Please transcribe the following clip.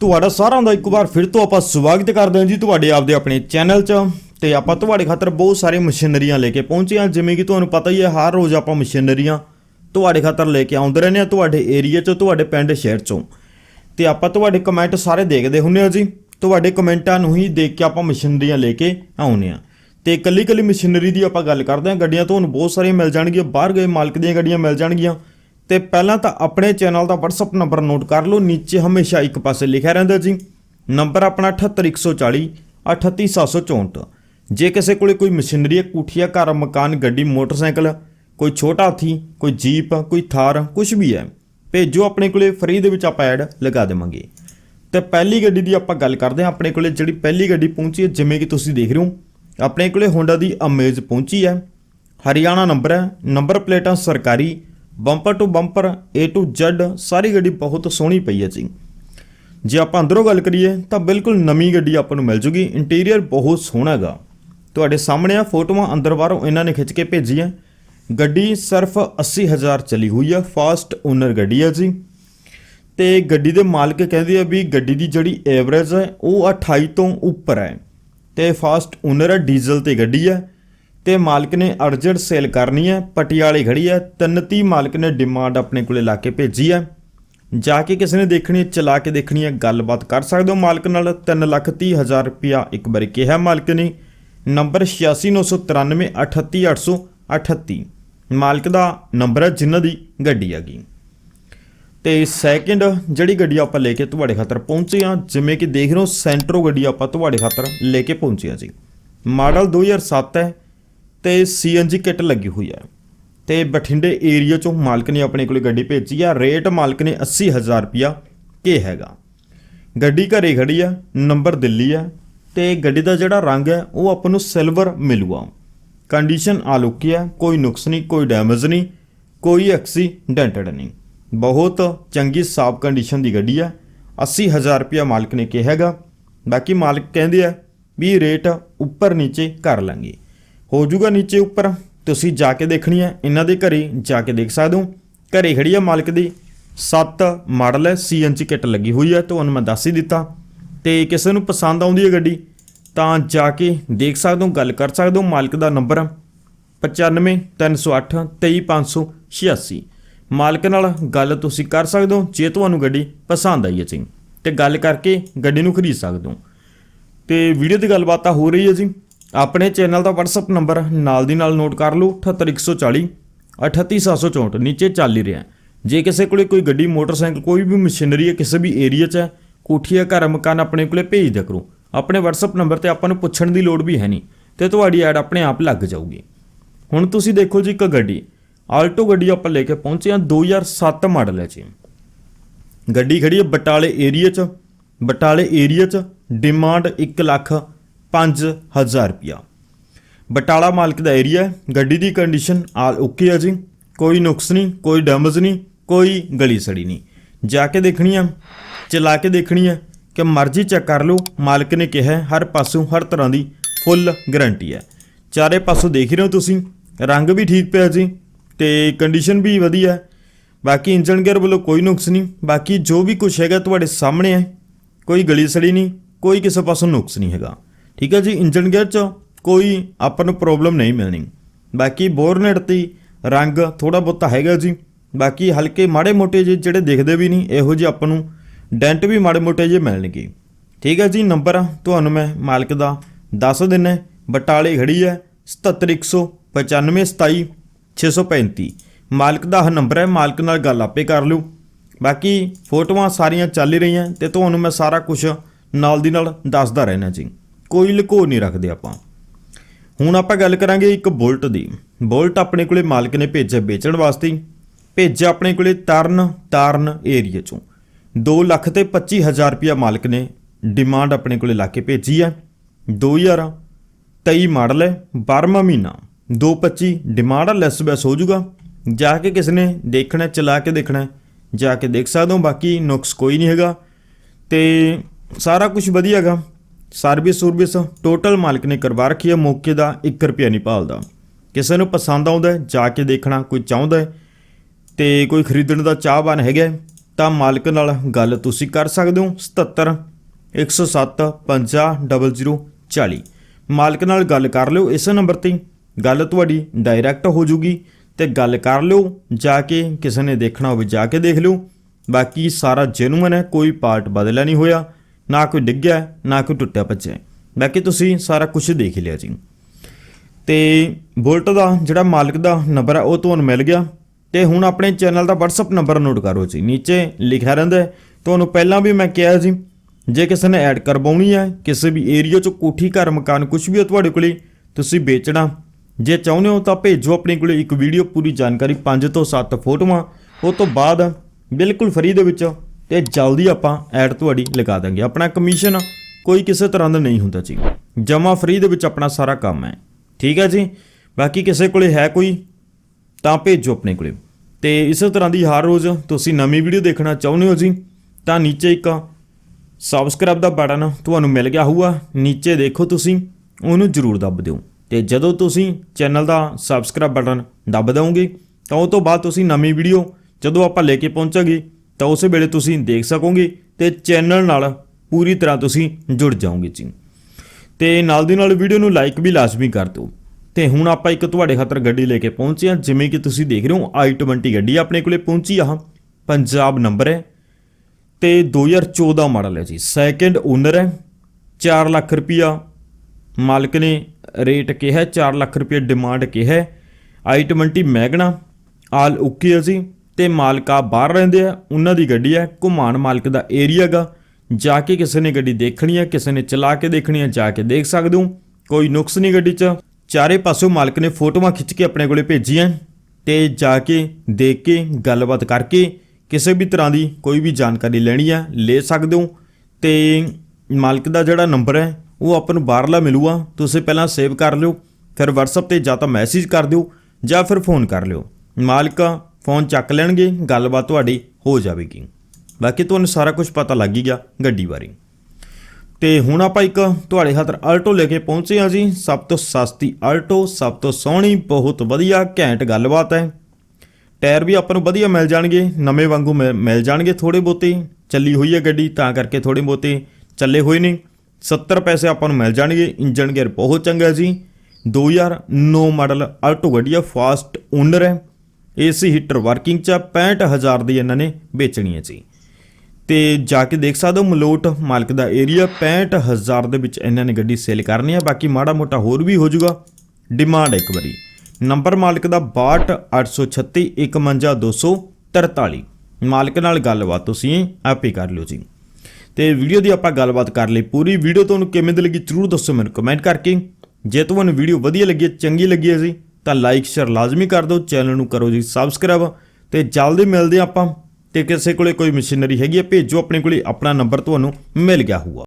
ਤੁਹਾਡਾ ਸਾਰਿਆਂ ਦਾ ਇੱਕ ਵਾਰ ਫਿਰ ਤੋਂ ਆਪਾਂ ਸਵਾਗਤ ਕਰਦੇ ਹਾਂ ਜੀ ਤੁਹਾਡੇ ਆਪਦੇ ਆਪਣੇ ਚੈਨਲ 'ਚ। ਤੇ ਆਪਾਂ ਤੁਹਾਡੇ ਖਾਤਰ ਬਹੁਤ ਸਾਰੇ ਮਸ਼ੀਨਰੀਆਂ ਲੈ ਕੇ ਪਹੁੰਚੇ ਹਾਂ। ਜਿਵੇਂ ਕਿ ਤੁਹਾਨੂੰ ਪਤਾ ਹੀ ਹੈ, ਹਰ ਰੋਜ਼ ਆਪਾਂ ਮਸ਼ੀਨਰੀਆਂ ਤੁਹਾਡੇ ਖਾਤਰ ਲੈ ਕੇ ਆਉਂਦੇ ਰਹਿੰਦੇ ਹਾਂ ਤੁਹਾਡੇ ਏਰੀਆ 'ਚੋਂ, ਤੁਹਾਡੇ ਪਿੰਡ ਸ਼ਹਿਰ 'ਚੋਂ। ਤੇ ਆਪਾਂ ਤੁਹਾਡੇ ਕਮੈਂਟ ਸਾਰੇ ਦੇਖਦੇ ਹੁੰਨੇ ਹਾਂ ਜੀ। ਤੁਹਾਡੇ ਕਮੈਂਟਾਂ ਨੂੰ ਹੀ ਦੇਖ ਕੇ ਆਪਾਂ ਮਸ਼ੀਨਰੀਆਂ ਲੈ ਕੇ ਆਉਨੇ ਆ ਤੇ ਕੱਲੀ ਕੱਲੀ ਮਸ਼ੀਨਰੀ ਦੀ ਆਪਾਂ ਗੱਲ ਕਰਦੇ ਹਾਂ। ਗੱਡੀਆਂ ਤੁਹਾਨੂੰ ਬਹੁਤ ਸਾਰੀਆਂ ਮਿਲ ਜਾਣਗੀਆਂ। ਬਾਹਰ ਗਏ ਮਾਲਕ ਦੀਆਂ ਗੱਡੀਆਂ ਮਿਲ ਜਾਣਗੀਆਂ। ਤੇ ਪਹਿਲਾਂ ਤਾਂ ਆਪਣੇ ਚੈਨਲ ਦਾ WhatsApp ਨੰਬਰ ਨੋਟ ਕਰ ਲਓ, ਨੀਚੇ ਹਮੇਸ਼ਾ ਇੱਕ ਪਾਸੇ ਲਿਖਿਆ ਰਹਿੰਦਾ ਜੀ। ਨੰਬਰ ਆਪਣਾ 78140 38764 ਜੇ ਕਿਸੇ ਕੋਲੇ ਕੋਈ ਮਸ਼ੀਨਰੀ ਹੈ, ਕੁਠੀਆ, ਘਰ, ਮਕਾਨ, ਗੱਡੀ, ਮੋਟਰਸਾਈਕਲ, ਕੋਈ ਛੋਟਾ ਹਾਥੀ, ਕੋਈ ਜੀਪ, ਕੋਈ ਥਾਰ ਕੁਝ ਵੀ ਹੈ, ਭੇਜੋ ਆਪਣੇ ਕੋਲੇ, ਫ੍ਰੀ ਦੇ ਵਿੱਚ ਆਪਾਂ ਐਡ ਲਗਾ ਦੇਵਾਂਗੇ। ਤੇ ਪਹਿਲੀ ਗੱਡੀ ਦੀ ਆਪਾਂ ਗੱਲ ਕਰਦੇ ਹਾਂ, ਆਪਣੇ ਕੋਲੇ ਜਿਹੜੀ ਪਹਿਲੀ ਗੱਡੀ ਪਹੁੰਚੀ ਹੈ, ਜਿਵੇਂ ਕਿ ਤੁਸੀਂ ਦੇਖ ਰਹੇ ਹੋ, ਆਪਣੇ ਕੋਲੇ ਹੋਂਡਾ ਦੀ ਅਮੇਜ਼ ਪਹੁੰਚੀ ਹੈ। ਹਰਿਆਣਾ ਨੰਬਰ ਹੈ, ਨੰਬਰ ਪਲੇਟਾਂ ਸਰਕਾਰੀ bumper to bumper, A to Z, ਸਾਰੀ ਗੱਡੀ ਬਹੁਤ ਸੋਹਣੀ ਪਈ ਹੈ ਜੀ। ਜੇ ਆਪਾਂ ਅੰਦਰੋਂ ਗੱਲ ਕਰੀਏ, ਤਾਂ ਬਿਲਕੁਲ ਨਵੀਂ ਗੱਡੀ ਆਪਾਂ ਨੂੰ ਮਿਲ ਜੂਗੀ। ਇੰਟੀਰੀਅਰ ਬਹੁਤ ਸੋਹਣਾ ਹੈਗਾ। ਤੁਹਾਡੇ ਸਾਹਮਣੇ ਆ ਫੋਟੋਆਂ, ਅੰਦਰ ਬਾਹਰੋਂ ਇਹਨਾਂ ਨੇ ਖਿੱਚ ਕੇ ਭੇਜੀ ਗੱਡੀ ਸਿਰਫ 80000 ਚਲੀ ਹੋਈ ਆ ਫਾਸਟ ਓਨਰ ਗੱਡੀ ਹੈ ਜੀ। ਤੇ ਗੱਡੀ ਦੇ ਮਾਲਕ ਕਹਿੰਦੇ ਆ ਵੀ ਗੱਡੀ ਦੀ ਜਿਹੜੀ ਐਵਰੇਜ ਹੈ, ਉਹ 28 ਤੋਂ ਉੱਪਰ ਹੈ। ਤੇ ਫਾਸਟ ਓਨਰ ਹੈ ਡੀਜ਼ਲ ਤੇ ਗੱਡੀ ਹੈ। ਤੇ ਮਾਲਕ ਨੇ ਅਰਜੈਂਟ ਸੇਲ ਕਰਨੀ ਹੈ, ਪਟਿਆਲੇ ਖੜੀ ਹੈ, ਤਿੰਨ ਤੀਹ ਮਾਲਕ ਨੇ ਡਿਮਾਂਡ ਆਪਣੇ ਕੋਲੇ ਲਾ ਕੇ ਭੇਜੀ ਹੈ। ਜਾ ਕੇ ਕਿਸੇ ਨੇ ਦੇਖਣੀ ਚਲਾ ਕੇ ਦੇਖਣੀ ਹੈ, ਗੱਲਬਾਤ ਕਰ ਸਕਦੇ ਹੋ ਮਾਲਕ ਨਾਲ 3 ਲੱਖ ਤੀਹ ਹਜ਼ਾਰ ਰੁਪਿਆ ਇੱਕ ਵਾਰੀ ਕਿਹਾ ਮਾਲਕ ਨੇ। ਨੰਬਰ 8693838838 ਮਾਲਕ ਦਾ ਨੰਬਰ ਹੈ ਜਿਨ੍ਹਾਂ ਦੀ ਗੱਡੀ ਹੈਗੀ। ਤੇ ਸੈਕਿੰਡ ਜਿਹੜੀ ਗੱਡੀ ਆਪਾਂ ਲੈ ਕੇ ਤੁਹਾਡੇ ਖਾਤਰ ਪਹੁੰਚੇ ਆ ਜਿਵੇਂ ਕਿ ਦੇਖ ਰਹੇ ਹੋ ਸੈਂਟਰੋ ਗੱਡੀ ਆਪਾਂ ਤੁਹਾਡੇ ਖਾਤਰ ਲੈ ਕੇ ਪਹੁੰਚੇ ਆ ਜੀ। ਮਾਡਲ 2007 ਹੈ ਤੇ ਸੀਐਨਜੀ ਕਿੱਟ ਲੱਗੀ ਹੋਈ ਹੈ। ਤੇ ਬਠਿੰਡੇ ਏਰੀਆ ਚੋਂ ਮਾਲਕ ਨੇ ਆਪਣੇ ਕੋਲੇ ਗੱਡੀ ਭੇਜੀ ਆ। ਰੇਟ ਮਾਲਕ ਨੇ 80000 ਰੁਪਿਆ ਕੇ ਹੈਗਾ। ਗੱਡੀ ਘਰੇ ਖੜੀ ਆ, ਨੰਬਰ ਦਿੱਲੀ ਆ ਤੇ ਗੱਡੀ ਦਾ ਜਿਹੜਾ ਰੰਗ ਹੈ, ਉਹ ਆਪਾਂ ਨੂੰ ਸਿਲਵਰ ਮਿਲੂਗਾ। ਕੰਡੀਸ਼ਨ ਆਲੋਕੀ ਹੈ ਕੋਈ ਨੁਕਸ ਨਹੀਂ, ਕੋਈ ਡੈਮੇਜ ਨਹੀਂ, ਕੋਈ ਐਕਸੀਡੈਂਟਡ ਨਹੀਂ। ਬਹੁਤ ਚੰਗੀ, ਸਾਫ਼ ਕੰਡੀਸ਼ਨ ਦੀ ਗੱਡੀ ਹੈ 80000 ਰੁਪਿਆ ਮਾਲਕ ਨੇ ਕਿਹਾ ਹੈਗਾ। ਬਾਕੀ ਮਾਲਕ ਕਹਿੰਦੇ ਆ ਵੀ ਰੇਟ ਉੱਪਰ ਨੀਚੇ ਕਰ ਲਾਂਗੇ। ਹੋ ਜਾਊਗਾ ਨੀਚੇ ਉੱਪਰ। ਤੁਸੀਂ ਜਾ ਕੇ ਦੇਖਣੀ ਹੈ, ਇਹਨਾਂ ਦੇ ਘਰੇ ਜਾ ਕੇ ਦੇਖ ਸਕਦੇ ਹੋ। ਘਰੇ ਖੜੀ ਹੈ ਮਾਲਕ ਦੀ। 7 ਮਾਡਲ ਹੈ ਸੀਐਨਜੀ ਕਿੱਟ ਲੱਗੀ ਹੋਈ ਹੈ, ਤੁਹਾਨੂੰ ਮੈਂ ਦੱਸ ਹੀ ਦਿੱਤਾ। ਤੇ ਕਿਸੇ ਨੂੰ ਪਸੰਦ ਆਉਂਦੀ ਹੈ ਗੱਡੀ, ਤਾਂ ਜਾ ਕੇ ਦੇਖ ਸਕਦੇ ਹੋ, ਗੱਲ ਕਰ ਸਕਦੇ ਹੋ, ਮਾਲਕ ਦਾ ਨੰਬਰ 95308 23586 ਮਾਲਕ ਨਾਲ ਗੱਲ ਤੁਸੀਂ ਕਰ ਸਕਦੇ ਹੋ, ਜੇ ਤੁਹਾਨੂੰ ਗੱਡੀ ਪਸੰਦ ਆਈ ਹੈ ਜੀ। ਤੇ ਗੱਲ ਕਰਕੇ ਗੱਡੀ ਨੂੰ ਖਰੀਦ ਸਕਦੇ ਹੋ। ਤੇ ਵੀਡੀਓ ਦੀ ਗੱਲਬਾਤ ਤਾਂ ਹੋ ਰਹੀ ਹੈ ਜੀ। ਆਪਣੇ ਚੈਨਲ ਦਾ WhatsApp ਨੰਬਰ ਨਾਲ ਦੀ ਨਾਲ ਨੋਟ ਕਰ ਲਓ 78140 38764 ਨੀਚੇ ਚੱਲ ਹੀ ਰਿਹਾ। ਜੇ ਕਿਸੇ ਕੋਲੇ ਕੋਈ ਗੱਡੀ, ਮੋਟਰਸਾਈਕਲ, ਕੋਈ ਵੀ ਮਸ਼ੀਨਰੀ ਹੈ, ਕਿਸੇ ਵੀ ਏਰੀਆ 'ਚ ਹੈ ਕੋਠੀਆ ਘਰ ਮਕਾਨ ਆਪਣੇ ਕੋਲੇ ਭੇਜ ਦਿਆ ਕਰੋ। ਆਪਣੇ WhatsApp ਨੰਬਰ ਤੇ ਆਪਾਂ ਨੂੰ ਪੁੱਛਣ ਦੀ ਲੋੜ ਵੀ ਹੈ ਨਹੀਂ ਤੇ ਤੁਹਾਡੀ ਐਡ ਆਪਣੇ ਆਪ ਲੱਗ ਜਾਊਗੀ। ਹੁਣ ਤੁਸੀਂ ਦੇਖੋ ਜੀ ਇੱਕ ਗੱਡੀ। ਆਲਟੋ ਗੱਡੀ ਆਪਾਂ ਲੈ ਕੇ ਪਹੁੰਚੇ ਹਾਂ 2007 ਮਾਡਲ ਹੈ ਜੀ। ਗੱਡੀ ਖੜੀ ਹੈ ਬਟਾਲੇ ਏਰੀਆ 'ਚ। ਬਟਾਲੇ ਏਰੀਆ 'ਚ ਡਿਮਾਂਡ 1 ਲੱਖ 5000 ਰੁਪਿਆ ਬਟਾਲਾ ਮਾਲਕ ਦਾ ਏਰੀਆ ਗੱਡੀ ਦੀ ਕੰਡੀਸ਼ਨ ਆਲ ਓਕੇ ਹੈ ਜੀ। ਕੋਈ ਨੁਕਸ ਨਹੀਂ, ਕੋਈ ਡੈਮੇਜ ਨਹੀਂ, ਕੋਈ ਗਲੀ ਸੜੀ ਨਹੀਂ। ਜਾ ਕੇ ਦੇਖਣੀ ਆ, ਚਲਾ ਕੇ ਦੇਖਣੀ ਹੈ ਕਿ ਮਰਜ਼ੀ ਚੈੱਕ ਕਰ ਲਓ। ਮਾਲਕ ਨੇ ਕਿਹਾ ਹਰ ਪਾਸੋਂ ਹਰ ਤਰ੍ਹਾਂ ਦੀ ਫੁੱਲ ਗਾਰੰਟੀ ਹੈ। ਚਾਰੇ ਪਾਸੋਂ ਦੇਖ ਰਹੇ ਹੋ ਤੁਸੀਂ, ਰੰਗ ਵੀ ਠੀਕ ਪਿਆ ਜੀ ਤੇ ਕੰਡੀਸ਼ਨ ਵੀ ਵਧੀਆ ਬਾਕੀ ਇੰਜਨ ਗੇਅਰ ਵੱਲੋਂ ਕੋਈ ਨੁਕਸ ਨਹੀਂ, ਬਾਕੀ ਜੋ ਵੀ ਕੁਝ ਹੈਗਾ ਤੁਹਾਡੇ ਸਾਹਮਣੇ ਹੈ, ਕੋਈ ਗਲੀ ਸੜੀ ਨਹੀਂ, ਕੋਈ ਕਿਸੇ ਪਾਸੋਂ ਨੁਕਸ ਨਹੀਂ ਹੈਗਾ। ਠੀਕ ਹੈ ਜੀ ਇੰਜਨ ਗੇਅਰ 'ਚ ਕੋਈ ਆਪਾਂ ਨੂੰ ਪ੍ਰੋਬਲਮ ਨਹੀਂ ਮਿਲਣੀ। ਬਾਕੀ ਬੋਰਨਟ ਤੇ ਰੰਗ ਥੋੜਾ ਬਹੁਤਾ ਹੈਗਾ ਜੀ। ਬਾਕੀ ਹਲਕੇ ਮਾੜੇ ਮੋਟੇ ਜਿਹੇ ਜਿਹੜੇ ਦਿਖਦੇ ਵੀ ਨਹੀਂ, ਇਹੋ ਜਿਹੇ ਆਪਾਂ ਨੂੰ ਡੈਂਟ ਵੀ ਮਾੜੇ ਮੋਟੇ ਜਿਹੇ ਮਿਲਣਗੇ। ਠੀਕ ਹੈ ਜੀ ਨੰਬਰ ਤੁਹਾਨੂੰ ਮੈਂ ਮਾਲਕ ਦਾ ਦੱਸ ਦਿੰਨਾ ਬਟਾਲੇ ਖੜੀ ਹੈ 7795977635 ਮਾਲਕ ਦਾ ਇਹ ਨੰਬਰ ਹੈ, ਮਾਲਕ ਨਾਲ ਗੱਲ ਆਪੇ ਕਰ ਲਿਓ। ਬਾਕੀ ਫੋਟੋਆਂ ਸਾਰੀਆਂ ਚੱਲ ਰਹੀਆਂ ਤੇ ਤੁਹਾਨੂੰ ਮੈਂ ਸਾਰਾ ਕੁਝ ਨਾਲ ਦੀ ਨਾਲ ਦੱਸਦਾ ਰਹਿਣਾ ਜੀ। ਕੋਈ ਲੁਕੋ ਨਹੀਂ ਰੱਖਦੇ ਆਪਾਂ। ਹੁਣ ਆਪਾਂ ਗੱਲ ਕਰਾਂਗੇ ਇੱਕ ਬੁਲਟ ਦੀ। ਬੁਲਟ ਆਪਣੇ ਕੋਲੇ ਮਾਲਕ ਨੇ ਭੇਜਿਆ ਵੇਚਣ ਵਾਸਤੇ। ਭੇਜਿਆ ਆਪਣੇ ਕੋਲੇ ਤਰਨ ਤਾਰਨ ਏਰੀਆ ਚੋਂ। 2 ਲੱਖ ਤੇ 25 ਹਜ਼ਾਰ ਰੁਪਇਆ ਮਾਲਕ ਨੇ ਡਿਮਾਂਡ ਆਪਣੇ ਕੋਲੇ ਲਾ ਕੇ ਭੇਜੀ ਹੈ 2023 ਮਾਡਲ ਹੈ 12ਵਾਂ ਮਹੀਨਾ। 225 ਡਿਮਾਂਡ ਆ ਲੈਸ ਬੈਸ ਹੋ ਜਾਊਗਾ। ਜਾ ਕੇ ਕਿਸ ਨੇ ਦੇਖਣਾ, ਚਲਾ ਕੇ ਦੇਖਣਾ। ਜਾ ਕੇ ਦੇਖ ਸਕਦੇ ਹੋ, ਬਾਕੀ ਨੁਕਸ ਕੋਈ ਨਹੀਂ ਹੈਗਾ। ਤੇ ਸਾਰਾ ਕੁਝ ਵਧੀਆ ਹੈਗਾ। ਸਰਵਿਸ ਸਰਵਿਸ ਟੋਟਲ ਮਾਲਕ ਨੇ ਕਰਵਾ ਰੱਖੀ ਹੈ, ਮੌਕੇ ਦਾ 1 ਰੁਪਿਆ ਨਹੀਂ ਭਾਲਦਾ। ਕਿਸੇ ਨੂੰ ਪਸੰਦ ਆਉਂਦਾ ਜਾ ਕੇ ਦੇਖਣਾ ਕੋਈ ਚਾਹੁੰਦਾ ਹੈ ਤੇ ਕੋਈ ਖਰੀਦਣ ਦਾ ਚਾਹਵਾਨ ਹੈਗਾ ਤਾਂ ਮਾਲਕ ਨਾਲ ਗੱਲ ਤੁਸੀਂ ਕਰ ਸਕਦੇ ਹੋ 77 107 50 0040 ਮਾਲਕ ਨਾਲ ਗੱਲ ਕਰ ਲਿਓ ਇਸ ਨੰਬਰ ਤੇ, ਗੱਲ ਤੁਹਾਡੀ ਡਾਇਰੈਕਟ ਹੋ ਜੂਗੀ ਤੇ ਗੱਲ ਕਰ ਲਿਓ, ਜਾ ਕੇ ਕਿਸੇ ਨੇ ਦੇਖਣਾ ਹੋਵੇ, ਜਾ ਕੇ ਦੇਖ ਲਿਓ। ਬਾਕੀ ਸਾਰਾ ਜੈਨੂਇਨ ਹੈ, ਕੋਈ ਪਾਰਟ ਬਦਲਿਆ ਨਹੀਂ ਹੋਇਆ। ਨਾ ਕੋਈ ਡਿੱਗਿਆ, ਨਾ ਕੋਈ ਟੁੱਟਿਆ ਭੱਜਿਆ। ਬਾਕੀ ਤੁਸੀਂ ਸਾਰਾ ਕੁਝ ਦੇਖ ਲਿਆ ਜੀ। ਤੇ ਬੁਲਟ ਦਾ ਜਿਹੜਾ ਮਾਲਕ ਦਾ ਨੰਬਰ ਹੈ ਉਹ ਤੁਹਾਨੂੰ ਮਿਲ ਗਿਆ। ਤੇ ਹੁਣ ਆਪਣੇ ਚੈਨਲ ਦਾ WhatsApp ਨੰਬਰ ਨੋਟ ਕਰੋ ਜੀ। ਨੀਚੇ ਲਿਖਿਆ ਰਹਿੰਦਾ ਤੁਹਾਨੂੰ ਪਹਿਲਾਂ ਵੀ ਮੈਂ ਕਿਹਾ ਸੀ ਜੇ ਕਿਸੇ ਨੇ ਐਡ ਕਰਵਾਉਣੀ ਹੈ, ਕਿਸੇ ਵੀ ਏਰੀਆ 'ਚ ਕੋਠੀ, ਘਰ, ਮਕਾਨ ਕੁਝ ਵੀ ਹੈ ਤੁਹਾਡੇ ਕੋਲੇ, ਤੁਸੀਂ ਵੇਚਣਾ। ਜੇ ਚਾਹੁੰਦੇ ਹੋ ਤਾਂ ਭੇਜੋ ਆਪਣੇ ਕੋਲੇ ਇੱਕ ਵੀਡੀਓ ਪੂਰੀ ਜਾਣਕਾਰੀ 5 ਤੋਂ 7 ਫੋਟੋਆਂ। ਉਹ ਤੋਂ ਬਾਅਦ ਬਿਲਕੁਲ ਫਰੀ ਦੇ ਵਿੱਚ ਤੇ ਜਲਦੀ ਆਪਾਂ ਐਡ ਤੁਹਾਡੀ ਲਗਾ ਦਾਂਗੇ। ਆਪਣਾ ਕਮਿਸ਼ਨ ਕੋਈ ਕਿਸੇ ਤਰ੍ਹਾਂ ਦਾ ਨਹੀਂ ਹੁੰਦਾ ਜੀ। ਜਮਾ ਫਰੀ ਦੇ ਵਿੱਚ ਆਪਣਾ ਸਾਰਾ ਕੰਮ ਹੈ। ਠੀਕ ਹੈ ਜੀ? ਬਾਕੀ ਕਿਸੇ ਕੋਲੇ ਹੈ ਕੋਈ, ਤਾਂ ਭੇਜੋ ਆਪਣੇ ਕੋਲੇ। ਤੇ ਇਸੇ ਤਰ੍ਹਾਂ ਦੀ ਹਰ ਰੋਜ਼ ਤੁਸੀਂ ਨਵੀਂ ਵੀਡੀਓ ਦੇਖਣਾ ਚਾਹੁੰਦੇ ਹੋ ਜੀ, ਤਾਂ ਨੀਚੇ ਇੱਕ ਸਬਸਕ੍ਰਾਈਬ ਦਾ ਬਟਨ ਤੁਹਾਨੂੰ ਮਿਲ ਗਿਆ ਹੋਊਗਾ। ਨੀਚੇ ਦੇਖੋ ਤੁਸੀਂ, ਉਹਨੂੰ ਜ਼ਰੂਰ ਦੱਬ ਦਿਓ। ਤੇ ਜਦੋਂ ਤੁਸੀਂ ਚੈਨਲ ਦਾ ਸਬਸਕ੍ਰਾਈਬ ਬਟਨ ਦੱਬ ਦਿਓਗੇ, ਤਾਂ ਉਹ ਤੋਂ ਬਾਅਦ ਤੁਸੀਂ ਨਵੀਂ ਵੀਡੀਓ ਜਦੋਂ ਆਪਾਂ ਲੈ ਕੇ ਪਹੁੰਚਾਂਗੇ ਤਾਂ ਉਸੇ ਵੇਲੇ ਤੁਸੀਂ ਦੇਖ ਸਕੋਗੇ ਤੇ ਚੈਨਲ ਨਾਲ ਪੂਰੀ ਤਰ੍ਹਾਂ ਤੁਸੀਂ ਜੁੜ ਜਾਓਗੇ ਜੀ। ਤੇ ਨਾਲ ਦੀ ਨਾਲ ਵੀਡੀਓ ਨੂੰ ਲਾਈਕ ਵੀ ਲਾਜ਼ਮੀ ਕਰ ਦਿਓ। ਤੇ ਹੁਣ ਆਪਾਂ ਇੱਕ ਤੁਹਾਡੇ ਖਾਤਰ ਗੱਡੀ ਲੈ ਕੇ ਪਹੁੰਚੇ ਹਾਂ, ਜਿਵੇਂ ਕਿ ਤੁਸੀਂ ਦੇਖ ਰਹੇ ਹੋ i20 ਗੱਡੀ ਆਪਣੇ ਕੋਲੇ ਪਹੁੰਚੀ ਆ। ਪੰਜਾਬ ਨੰਬਰ ਹੈ। ਤੇ 2014 ਮਾਡਲ ਹੈ ਜੀ। ਸੈਕੰਡ ਓਨਰ ਹੈ। 4 ਲੱਖ ਰੁਪਿਆ ਮਾਲਕ ਨੇ ਰੇਟ ਕਿਹਾ 4 ਲੱਖ ਰੁਪਏ ਡਿਮਾਂਡ ਕਿਹਾ। i20 ਮੈਗਨਾ ਆਲ ਓਕੇ ਹੈ ਜੀ। ਤੇ ਮਾਲਕਾ ਬਾਹਰ ਰਹਿੰਦੇ ਆ, ਉਹਨਾਂ ਦੀ ਗੱਡੀ ਹੈ ਘੁਮਾਣ ਮਾਲਕ ਦਾ ਏਰੀਆ ਗਾ। ਜਾ ਕੇ ਕਿਸੇ ਨੇ ਗੱਡੀ ਦੇਖਣੀ ਹੈ ਕਿਸੇ ਨੇ ਚਲਾ ਕੇ ਦੇਖਣੀ ਹੈ ਜਾ ਕੇ ਦੇਖ ਸਕਦੇ ਹੋ। ਕੋਈ ਨੁਕਸ ਨਹੀਂ ਗੱਡੀ 'ਚ। ਚਾਰੇ ਪਾਸਿਓਂ ਮਾਲਕ ਨੇ ਫੋਟੋਆਂ ਖਿੱਚ ਕੇ ਆਪਣੇ ਕੋਲੇ ਭੇਜੀਆਂ ਤੇ ਜਾ ਕੇ ਦੇਖ ਕੇ ਗੱਲਬਾਤ ਕਰਕੇ ਕਿਸੇ ਵੀ ਤਰ੍ਹਾਂ ਦੀ ਕੋਈ ਵੀ ਜਾਣਕਾਰੀ ਲੈਣੀ ਹੈ ਲੈ ਸਕਦੇ ਹੋ। ਤੇ ਮਾਲਕ ਦਾ ਜਿਹੜਾ ਨੰਬਰ ਹੈ, ਉਹ ਆਪਾਂ ਨੂੰ ਬਾਹਰਲਾ ਮਿਲੂਗਾ। ਤੁਸੀਂ ਪਹਿਲਾਂ ਸੇਵ ਕਰ ਲਿਓ, ਫਿਰ WhatsApp ਤੇ ਜਾਂ ਤਾਂ ਮੈਸੇਜ ਕਰ ਦਿਓ ਜਾਂ ਫਿਰ ਫੋਨ ਕਰ ਲਿਓ। ਮਾਲਕ ਫੋਨ ਚੱਕ ਲੈਣਗੇ, ਗੱਲਬਾਤ ਤੁਹਾਡੀ ਹੋ ਜਾਵੇਗੀ। ਬਾਕੀ ਤੁਹਾਨੂੰ ਸਾਰਾ ਕੁਝ ਪਤਾ ਲੱਗ ਹੀ ਗਿਆ ਗੱਡੀ ਬਾਰੇ। ਤੇ ਹੁਣ ਆਪਾਂ ਇੱਕ ਤੁਹਾਡੇ ਹੱਥ ਆਲਟੋ ਲੈ ਕੇ ਪਹੁੰਚੇ ਹਾਂ ਜੀ। ਸਭ ਤੋਂ ਸਸਤੀ ਆਲਟੋ ਸਭ ਤੋਂ ਸੋਹਣੀ, ਬਹੁਤ ਵਧੀਆ, ਘੈਂਟ ਗੱਲਬਾਤ ਹੈ। ਟਾਇਰ ਵੀ ਆਪਾਂ ਨੂੰ ਵਧੀਆ ਮਿਲ ਜਾਣਗੇ, ਨਵੇਂ ਵਾਂਗੂ ਮਿ- ਮਿਲ ਜਾਣਗੇ ਥੋੜੇ ਬਹੁਤੇ। ਚੱਲੀ ਹੋਈ ਹੈ ਗੱਡੀ, ਤਾਂ ਕਰਕੇ ਥੋੜੇ ਬਹੁਤੇ ਚੱਲੇ ਹੋਏ ਨੇ। 70 ਪੈਸੇ ਆਪਾਂ ਨੂੰ ਮਿਲ ਜਾਣਗੇ ਇੰਜਨ ਗੇਅਰ ਬਹੁਤ ਚੰਗਾ ਹੈ ਜੀ। 2009 ਮਾਡਲ ਆਲਟੋ ਗੱਡੀ ਹੈ, ਫਾਸਟ ਓਨਰ ਹੈ। ਏਸੀ ਹੀਟਰ ਵਰਕਿੰਗ ਚ ਆ, 65000 ਦੀ ਇਹਨਾਂ ਨੇ ਵੇਚਣੀ ਹੈ ਜੀ। ਤੇ ਜਾ ਕੇ ਦੇਖ ਸਕਦੇ ਹੋ ਮਲੋਟ ਮਾਲਕ ਦਾ ਏਰੀਆ 65000 ਦੇ ਵਿੱਚ ਇਹਨਾਂ ਨੇ ਗੱਡੀ ਸੇਲ ਕਰਨੀ ਹੈ। ਬਾਕੀ ਮਾੜਾ ਮੋਟਾ ਹੋਰ ਵੀ ਹੋ ਜਾਊਗਾ ਡਿਮਾਂਡ ਇੱਕ ਵਾਰੀ। ਨੰਬਰ ਮਾਲਕ ਦਾ 62836 243 ਮਾਲਕ ਨਾਲ ਗੱਲਬਾਤ ਤੁਸੀਂ ਆਪੇ ਕਰ ਲਿਓ ਜੀ। ਤੇ ਵੀਡੀਓ ਦੀ ਆਪਾਂ ਗੱਲਬਾਤ ਕਰ ਲਈ ਪੂਰੀ। ਵੀਡੀਓ ਤੁਹਾਨੂੰ ਕਿਵੇਂ ਦੀ ਲੱਗੀ ਜਰੂਰ ਦੱਸੋ ਮੈਨੂੰ ਕਮੈਂਟ ਕਰਕੇ। ਜੇ ਤੁਹਾਨੂੰ ਵੀਡੀਓ ਵਧੀਆ ਲੱਗੀ ਚੰਗੀ ਲੱਗੀ ਹੈ ਜੀ। ਤਾਂ ਲਾਈਕ ਸ਼ੇਅਰ ਲਾਜ਼ਮੀ ਕਰ ਦਿਓ ਚੈਨਲ ਨੂੰ ਕਰੋ ਜੀ ਸਬਸਕ੍ਰਾਈਬ ਤੇ ਜਲਦੀ ਮਿਲਦੇ ਹਾਂ ਆਪਾਂ। ਤੇ ਕਿਸੇ ਕੋਲੇ ਕੋਈ ਮਸ਼ੀਨਰੀ ਹੈਗੀ ਹੈ ਭੇਜੋ, ਆਪਣੇ ਕੋਲੇ ਆਪਣਾ ਨੰਬਰ ਤੁਹਾਨੂੰ ਮਿਲ ਗਿਆ ਹੋਊਗਾ।